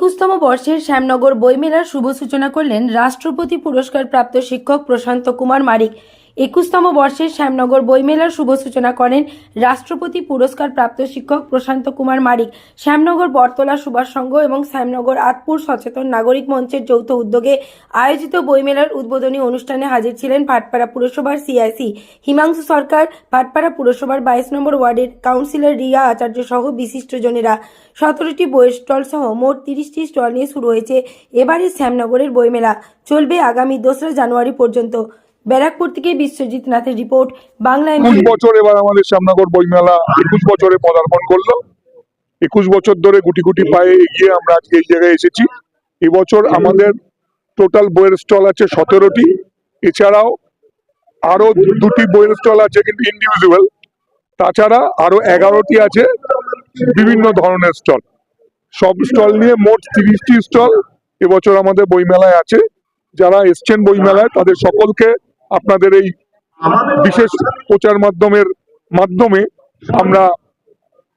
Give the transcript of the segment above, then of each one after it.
একুশতম বর্ষের শ্যামনগর বইমেলার শুভ সূচনা করলেন রাষ্ট্রপতি পুরস্কার প্রাপ্ত শিক্ষক প্রশান্ত কুমার মারিক। একুশতম বর্ষের শ্যামনগর বইমেলার শুভ সূচনা করেন রাষ্ট্রপতি পুরস্কার প্রাপ্ত শিক্ষক প্রশান্ত কুমার মারিক। শ্যামনগর বটতলা সুভাষ সংঘ এবং শ্যামনগর আতপুর সচেতন নাগরিক মঞ্চের যৌথ উদ্যোগে আয়োজিত বইমেলার উদ্বোধনী অনুষ্ঠানে হাজির ছিলেন ভাটপাড়া পুরসভার সিআইসি। হিমাংশু সরকার, ভাটপাড়া পুরসভার বাইশ নম্বর ওয়ার্ডের কাউন্সিলর রিয়া আচার্য সহ বিশিষ্টজনেরা সতেরোটি বইয়ের স্টল সহ মোট তিরিশটি স্টল নিয়ে শুরু হয়েছে এবারের শ্যামনগরের বইমেলা। চলবে আগামী দোসরা জানুয়ারি পর্যন্ত। ব্যারাকপুর থেকে বিশ্বজিৎ নাথের রিপোর্ট বাংলা একুশ বছর এবার আমাদের শ্যামনগর বইমেলা একুশ বছরে পদার্পণ করল। একুশ বছর ধরে গুটি গুটি পায়ে এগিয়ে আমরা আজকে এই জায়গায় এসেছি। এবছর আমাদের টোটাল বইয়ের স্টল আছে সতেরোটি। এছাড়াও আরও দুটি বইয়ের স্টল আছে কিন্তু ইন্ডিভিজুয়াল। তাছাড়া আরও এগারোটি আছে বিভিন্ন ধরনের স্টল। সব স্টল নিয়ে মোট তিরিশটি স্টল এবছর আমাদের বইমেলায় আছে। যারা এসছেন বইমেলায় তাদের সকলকে আপনাদের এই বিশেষ প্রচার মাধ্যমের মাধ্যমে আমরা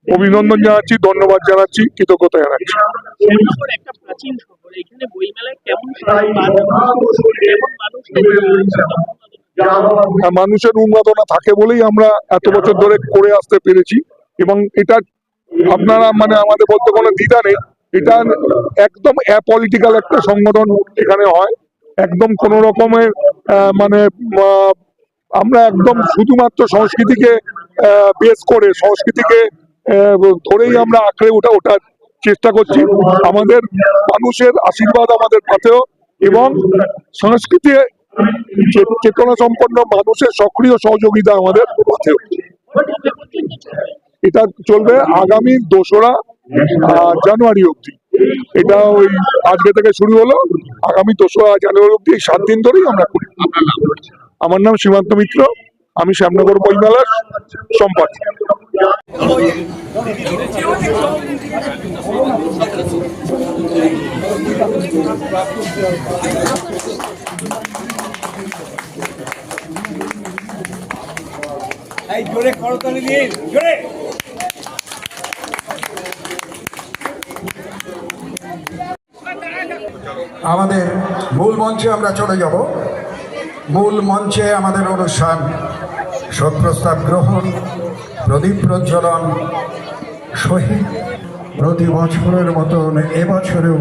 অভিনন্দন জানাচ্ছি ধন্যবাদ জানাচ্ছি কৃতজ্ঞতা জানাচ্ছি। শ্যামনগর একটা প্রাচীন শহর এখানে বইমেলায় কেমন সাড়া পান কেমন মানুষ আর মানুষের উন্মাদনা থাকে বলেই আমরা এত বছর ধরে করে আসতে পেরেছি। এবং এটা আপনারা মানে আমাদের বলতে কোনো দ্বিধা নেই। এটা একদম অ্যাপলিটিক্যাল একটা সংগঠন এখানে হয়। একদম কোন রকমের মানে আমরা একদম শুধুমাত্র সংস্কৃতিকে বেস করে, সংস্কৃতিকে ধরেই আমরা আঁকড়ে ওঠা, ওঠার চেষ্টা করছি। আমাদের মানুষের আশীর্বাদ আমাদের পাথেও এবং সংস্কৃতি চেতনা সম্পন্ন মানুষের সক্রিয় সহযোগিতা আমাদের পথেও এটা চলবে আগামী দোসরা জানুয়ারি অবধি। এটা ওই আজকে থেকে শুরু হলো। আগামী দোসরা জানুয়ারি অবধি সাত দিন ধরেই আমরা আমার নাম সীমান্ত মিত্র। আমি শ্যামনগর বইমেলার সম্পাদক এই জোরে করতালি দিন জোরে। আমাদের মূল মঞ্চে আমরা চলে যাব। মূল মঞ্চে আমাদের অনুষ্ঠান। শোক প্রস্তাব গ্রহণ, প্রদীপ প্রজ্বলন, শহীদ প্রতি বছরের মতন এবছরেও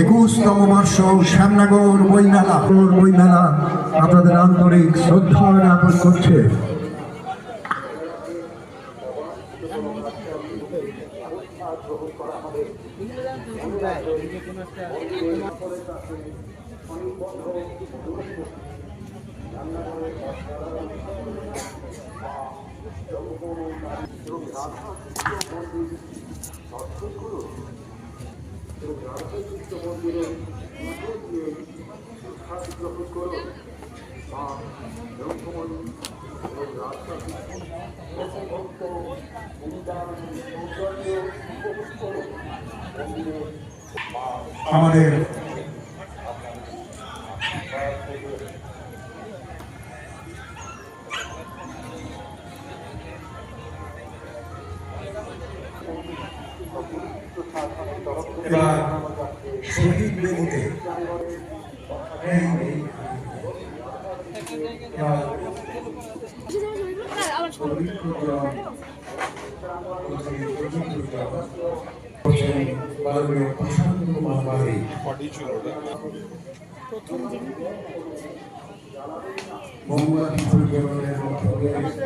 একুশতম বর্ষ শ্যামনগর বইমেলা। বইমেলা আপনাদের আন্তরিক শ্রদ্ধা জ্ঞাপন করছে। আমাদের এবার শহীদ বেদিতে এই এবার পবিত্র মাননীয় প্রশান্ত বাড়ি মোমবাতি প্রজ্বলনের মাধ্যমে